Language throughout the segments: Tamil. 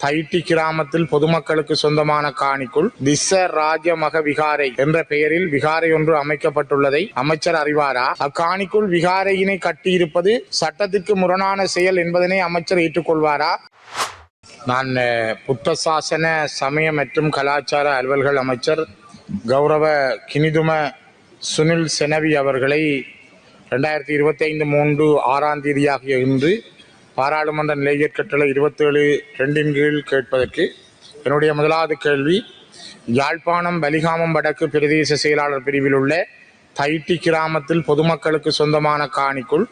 தைட்டி கிராமத்தில் பொதுமக்களுக்கு சொந்தமான காணிக்குள் திஸ்ஸ ராஜமக விகாரை என்ற பெயரில் விகாரை ஒன்று அமைக்கப்பட்டுள்ளதை அமைச்சர் அறிவாரா? அக்காணிக்குள் விகாரையினை கட்டியிருப்பது சட்டத்திற்கு முரணான செயல் என்பதனை அமைச்சர் ஏற்றுக்கொள்வாரா? நான் புத்த சாசன சமய மற்றும் கலாச்சார அலுவல்கள் அமைச்சர் கௌரவ கினிதும சுனில் செனவி அவர்களை ரெண்டாயிரத்தி இருபத்தி ஐந்து மூன்று ஆறாம் தேதியாகிய இன்று பாராளுமன்ற நிலையர் கட்டளை இருபத்தேழு ரெண்டின் கீழ் கேட்பதற்கு என்னுடைய முதலாவது கேள்வி யாழ்ப்பாணம் பலிகாமம் வடக்கு பிரதேச செயலாளர் பிரிவில் உள்ள தைட்டி கிராமத்தில் பொதுமக்களுக்கு சொந்தமான காணிக்குள்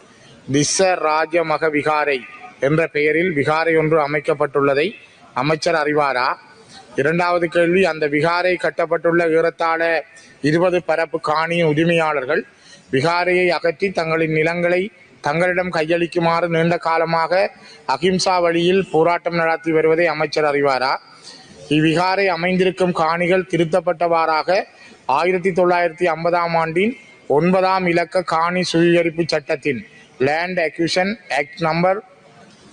திஸ்ஸ ராஜமக விகாரை என்ற பெயரில் விகாரை ஒன்று அமைக்கப்பட்டுள்ளதை அமைச்சர் அறிவாரா? இரண்டாவது கேள்வி அந்த விகாரை கட்டப்பட்டுள்ள ஏறத்தாழ இருபது பரப்பு காணியின் உரிமையாளர்கள் விகாரையை அகற்றி தங்களின் நிலங்களை தங்களிடம் கையளிக்குமாறு நீண்ட காலமாக அகிம்சா வழியில் போராட்டம் நடத்தி வருவதை அமைச்சர் அறிவாரா? இவ்விகாரை அமைந்திருக்கும் காணிகள் திருத்தப்பட்டவாறாக ஆயிரத்தி தொள்ளாயிரத்தி ஐம்பதாம் ஆண்டின் ஒன்பதாம் இலக்க காணி சுவீகரிப்பு சட்டத்தின் லேண்ட் அக்யூஷன் ஆக்ட் நம்பர்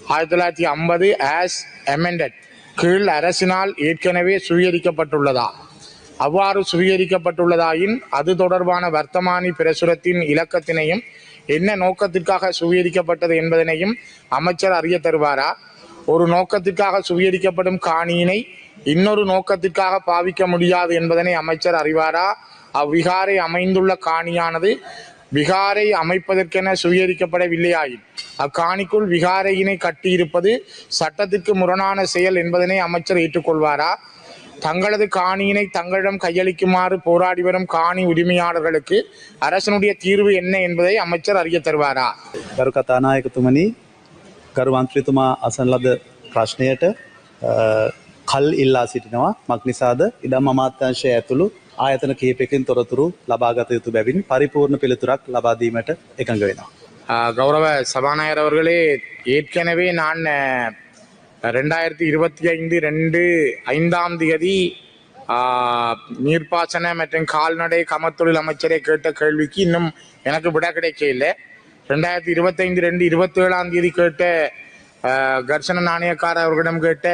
ஆயிரத்தி தொள்ளாயிரத்தி ஐம்பது ஆஸ் அமெண்டட் கீழ் அரசினால் ஏற்கனவே சுவீகரிக்கப்பட்டுள்ளதா அவ்வாறு சுவீகரிக்கப்பட்டுள்ளதாயின் அது தொடர்பான வர்த்தமானி பிரசுரத்தின் இலக்கத்தினையும் என்ன நோக்கத்திற்காக சுவீகரிக்கப்பட்டது என்பதனையும் அமைச்சர் அறிய தருவாரா? ஒரு நோக்கத்திற்காக சுவீகரிக்கப்படும் காணியினை இன்னொரு நோக்கத்திற்காக பாவிக்க முடியாது என்பதனை அமைச்சர் அறிவாரா? அவ்விகாரை அமைந்துள்ள காணியானது விகாரை அமைப்பதற்கென சுவீகரிக்கப்படவில்லையாயின் அக்காணிக்குள் விகாரையினை கட்டியிருப்பது சட்டத்திற்கு முரணான செயல் என்பதனை அமைச்சர் ஏற்றுக்கொள்வாரா? தங்களது காணியினை தங்களிடம் கையளிக்குமாறு போராடி வரும் காணி உரிமையாளர்களுக்கு அரசனுடைய தீர்வு என்ன என்பதை அமைச்சர் அறிய தருவாரா ගරු කතානායකතුමනි ගරු මන්ත්‍රීතුමා අසන ලද ප්‍රශ්නයට අ, කල් ඉල්ලා සිටිනවා මක්නිසාද ඉඩම් අමාත්‍යංශය ඇතුළු ආයතන කහිපකින් තොරතුරු ලබාගත යුතු බැවින් පරිපූර්ණ පිළිතුරක් ලබාදීමට එකඟ වෙනවා. ஆஹ் கௌரவ சபாநாயகர் அவர்களே ஏற்கனவே நான் ஆஹ், ரெண்டாயிரத்தி இருபத்தி ஐந்து ரெண்டு ஐந்தாம் தேதி நீர்ப்பாசன மற்றும் கால்நடை கமத்தொழில் அமைச்சரை கேட்ட கேள்விக்கு இன்னும் எனக்கு விட கிடைக்க இல்லை ரெண்டாயிரத்தி இருபத்தைந்து ரெண்டு இருபத்தி ஏழாம் தேதி கேட்ட கர்ஷன நாணயக்கார அவர்களிடம் கேட்ட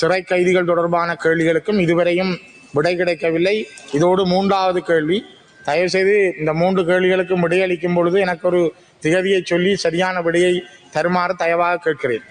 சிறை கைதிகள் தொடர்பான கேள்விகளுக்கும் இதுவரையும் விடை கிடைக்கவில்லை. இதோடு மூன்றாவது கேள்வி. தயவுசெய்து இந்த மூன்று கேள்விகளுக்கும் விடையளிக்கும் பொழுது எனக்கு ஒரு திகதியை சொல்லி சரியான விடையை தருமாறு தயவாக கேட்கிறேன்.